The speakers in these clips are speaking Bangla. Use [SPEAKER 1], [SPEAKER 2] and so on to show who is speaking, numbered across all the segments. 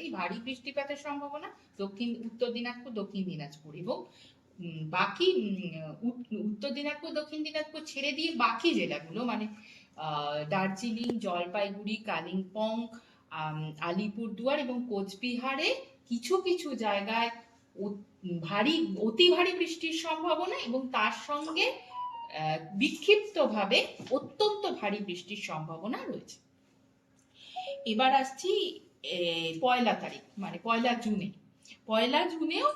[SPEAKER 1] জেলাতেই ভারী বৃষ্টিপাতের সম্ভাবনা, দক্ষিণ, উত্তর দিনাজপুর, দক্ষিণ দিনাজপুর এবং বাকি উত্তর দিনাজপুর, দক্ষিণ দিনাজপুর ছেড়ে দিয়ে বাকি জেলাগুলো মানে দার্জিলিং, জলপাইগুড়ি, কালিম্পং আলিপুরদুয়ার এবং কোচবিহারে কিছু কিছু জায়গায় ভারী, অতি ভারী বৃষ্টির সম্ভাবনা এবং তার সঙ্গে বিক্ষিপ্তভাবে অত্যন্ত ভারী বৃষ্টির সম্ভাবনা রয়েছে। এবার আসছি পয়লা তারিখ মানে পয়লা জুনে। পয়লা জুনেও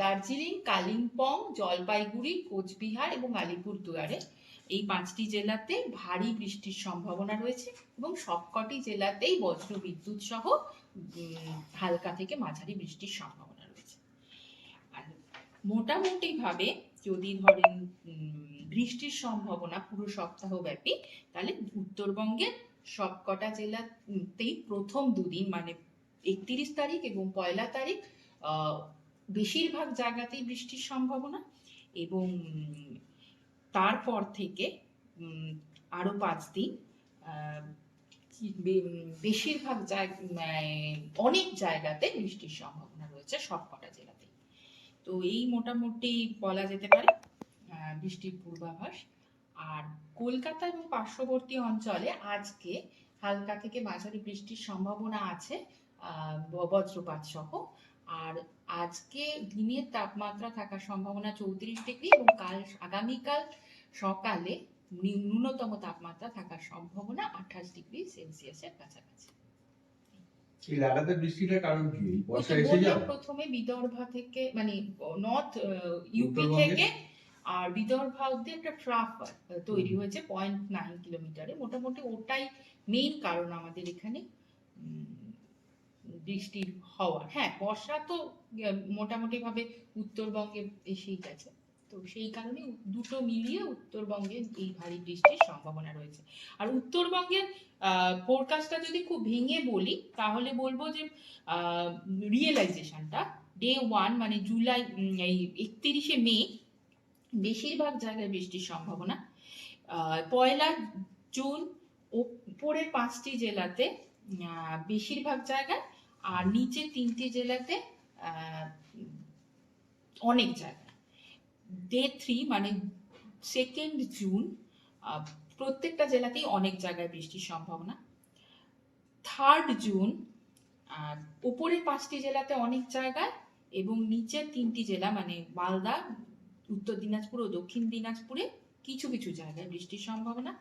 [SPEAKER 1] দার্জিলিং, কালিম্পং, জলপাইগুড়ি, কোচবিহার এবং আলিপুরদুয়ারে এই পাঁচটি জেলাতে ভারী বৃষ্টির সম্ভাবনা রয়েছে এবং সবকটি জেলাতেই বজ্র বিদ্যুৎ সহ হালকা থেকে মাঝারি বৃষ্টির সম্ভাবনা রয়েছে। আর মোটামুটি ভাবে যদি ধরেন বৃষ্টির সম্ভাবনা পুরো সপ্তাহ ব্যাপী তাহলে উত্তরবঙ্গের সবকটা জেলাতেই প্রথম দুদিন মানে একত্রিশ তারিখ এবং পয়লা তারিখ বেশিরভাগ জায়গাতেই বৃষ্টির সম্ভাবনা এবং তারপর থেকে উম, আরও পাঁচ দিন বেশিরভাগ জায়গা অনেক জায়গাতে বৃষ্টির সম্ভাবনা রয়েছে সবকটা জেলাতে তো এই মোটামুটি বলা যেতে পারে বৃষ্টির পূর্বাভাস। আর কলকাতা এবং পার্শ্ববর্তী অঞ্চলে আজকে হালকা থেকে মাঝারি বৃষ্টির সম্ভাবনা আছে বজ্রপাত সহ। আর আজকে দিনের তাপমাত্রা থাকার সম্ভাবনা চৌত্রিশ ডিগ্রি এবং কাল আগামীকাল সকালে ন্যূনতম তাপমাত্রা থাকার সম্ভাবনা আঠাশ ডিগ্রি সেলসিয়াসের কাছাকাছি।
[SPEAKER 2] লাগাতার বৃষ্টিটার কারণ কি?
[SPEAKER 1] প্রথমে বিদর্ভা থেকে মানে নর্থ ইউপি থেকে আর বিদর্ভা অব্দি একটা ট্রাফ তৈরি হয়েছে পয়েন্ট নাইন কিলোমিটারে মোটামুটি ওটাই মেইন কারণ আমাদের এখানে বৃষ্টির হওয়ার হ্যাঁ বর্ষা তো আহ, মোটামুটি ভাবে উত্তরবঙ্গে এসেই গেছে। তো সেই কারণে দুটো মিলিয়ে উত্তরবঙ্গে এই ভারী বৃষ্টির সম্ভাবনা রয়েছে। আর উত্তরবঙ্গের ফোরকাস্টটা যদি খুব ভেঙে বলি তাহলে বলব যে রিয়েলাইজেশনটা ডে ওয়ান মানে জুলাই এই একত্রিশে মে বেশিরভাগ জায়গায় বৃষ্টির সম্ভাবনা। পয়লা জুন উপরের পাঁচটি জেলাতে বেশিরভাগ জায়গায় আর নিচে তিনটি জেলাতে অনেক জায়গায়। ডে থ্রি মানে সেকেন্ড জুন প্রত্যেকটা জেলাতেই অনেক জায়গায় বৃষ্টির সম্ভাবনা। থার্ড জুন উপরের পাঁচটি জেলাতে অনেক জায়গায় এবং নিচের তিনটি জেলা মানে মালদা উত্তর দিনাজপুর ও দক্ষিণ দিনাজপুরে কিছু কিছু জায়গায় বৃষ্টির সম্ভাবনা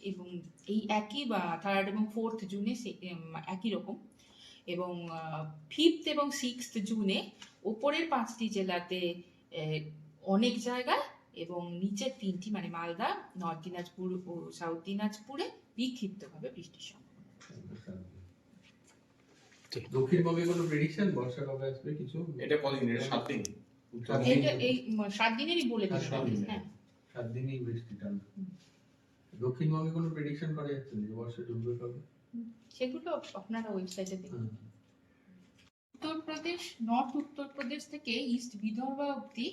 [SPEAKER 1] এবং এই একই বা থার্ড এবং ফোর্থ জুনে একই রকম। এবং ফিফথ এবং সিক্সথ জুনে ওপরের পাঁচটি জেলাতে অনেক জায়গায় এবং নিচের তিনটি মানে মালদা নর্থ দিনাজপুর ও সাউথ দিনাজপুরে বিক্ষিপ্তভাবে বৃষ্টির সম্ভাবনা।
[SPEAKER 2] দক্ষিণবঙ্গে কোনো প্রেডিকশন বর্ষা কবে আসবে কিছু?
[SPEAKER 3] এটা কদিন? এটা সাত দিন।
[SPEAKER 1] এইটা এই সাত দিনেরই বলে
[SPEAKER 2] সাত
[SPEAKER 1] দিতে
[SPEAKER 2] দিন,
[SPEAKER 1] হ্যাঁ।
[SPEAKER 2] সাত দিনই বৃষ্টি টানবে দক্ষিণবঙ্গে কোনো প্রেডিকশন করা যাচ্ছে না যে বর্ষা ডুববে কবে?
[SPEAKER 1] সেগুলো আপনারা ওয়েবসাইটে দেখুন। উত্তরপ্রদেশ নর্থ উত্তরপ্রদেশ থেকে ইস্ট বিদর্ভা অব্দি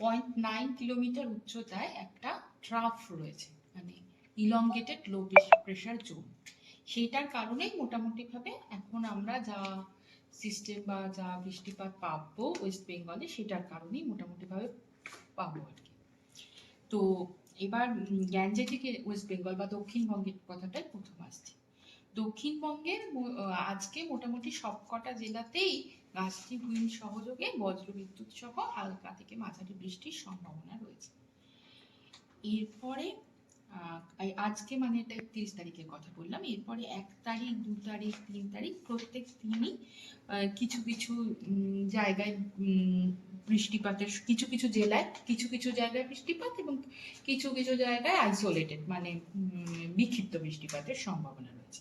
[SPEAKER 1] পয়েন্ট নাইন কিলোমিটার উচ্চতায় একটা ট্রাফ রয়েছে মানে ইলংগেটেড লো প্রেশার জোন সেটার কারণেই মোটামুটিভাবে এখন আমরা যা সিস্টেম বা যা বৃষ্টিপাত পাবো ওয়েস্ট বেঙ্গলে সেটার কারণেই মোটামুটিভাবে পাবো আর কি। তো এবার গ্যাঞ্জে থেকে ওয়েস্ট বেঙ্গল বা দক্ষিণবঙ্গের কথাটাই প্রথম আসছে। আহ, আজকে মোটামুটি সবকটা জেলাতেই গাছটি ভূমি সহযোগে বজ্রবিদ্যুৎ সহ হালকা থেকে মাঝারি বৃষ্টির সম্ভাবনা রয়েছে। এরপরে আজকে মানে এটা একত্রিশ তারিখের কথা বললাম। এরপরে এক তারিখ, দু তারিখ, তিন তারিখ, প্রত্যেক দিনই কিছু কিছু জায়গায় বৃষ্টিপাতের কিছু কিছু জেলায় কিছু কিছু জায়গায় বৃষ্টিপাত এবং কিছু কিছু জায়গায় আইসোলেটেড মানে বিক্ষিপ্ত বৃষ্টিপাতের সম্ভাবনা রয়েছে।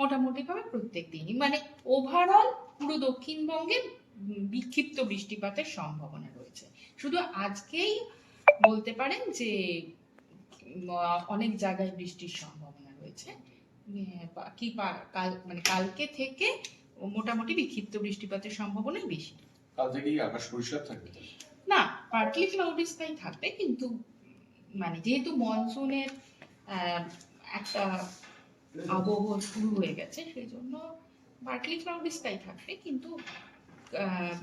[SPEAKER 1] মোটামুটিভাবে প্রত্যেক দিনই। মানে ওভারঅল পুরো দক্ষিণবঙ্গে বিক্ষিপ্ত বৃষ্টিপাতের সম্ভাবনা রয়েছে। শুধু আজকেই বলতে পারেন যে অনেক জায়গায় বৃষ্টির সম্ভাবনা রয়েছে। বাকি কাল মানে কালকে থেকে মোটামুটি বিক্ষিপ্ত বৃষ্টিপাতের সম্ভাবনাই বেশি।
[SPEAKER 3] কাল থেকেই আকাশ পরিষ্কার থাকবে
[SPEAKER 1] না পার্টলি ক্লাউডি স্কাই থাকবে কিন্তু মানে যেহেতু মনসুনের একটা আবহাওয়া শুরু হয়ে গেছে সেই জন্য পার্টলি ক্লাউডি স্কাই থাকবে কিন্তু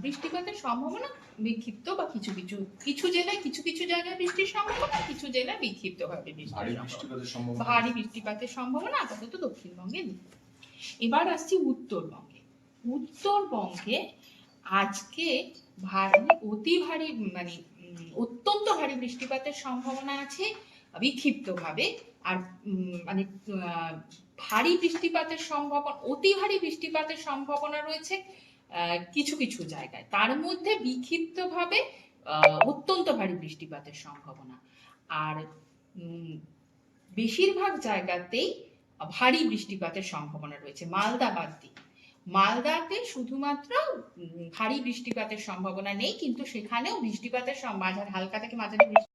[SPEAKER 1] বৃষ্টিপাতের সম্ভাবনা বিক্ষিপ্ত বা কিছু কিছু কিছু জেলায় কিছু কিছু জায়গায় বৃষ্টির সম্ভাবনা কিছু জেলায় বিক্ষিপ্ত হবে
[SPEAKER 3] ভারী
[SPEAKER 1] বৃষ্টির সম্ভাবনা
[SPEAKER 3] বৃষ্টিপাতের সম্ভাবনা?
[SPEAKER 1] ভারী বৃষ্টিপাতের সম্ভাবনা আপাতত দক্ষিণবঙ্গে নেই। এবার আসছি উত্তরবঙ্গে। উত্তরবঙ্গে আজকে ভারী অতি ভারী মানে অত্যন্ত ভারী বৃষ্টিপাতের সম্ভাবনা আছে বিক্ষিপ্তভাবে। আর উম, মানে আহ, ভারী বৃষ্টিপাতের সম্ভাবনা অতি ভারী বৃষ্টিপাতের সম্ভাবনা রয়েছে কিছু কিছু জায়গায়। তার মধ্যে বিক্ষিপ্তভাবে অত্যন্ত ভারী বৃষ্টিপাতের সম্ভাবনা। আর বেশিরভাগ জায়গাতেই ভারী বৃষ্টিপাতের সম্ভাবনা রয়েছে। মালদা বাদ দিয়ে মালদাতে শুধুমাত্র ভারী বৃষ্টিপাতের সম্ভাবনা নেই, কিন্তু সেখানেও বৃষ্টিপাতের মাঝার হালকা থেকে মাঝারি বৃষ্টি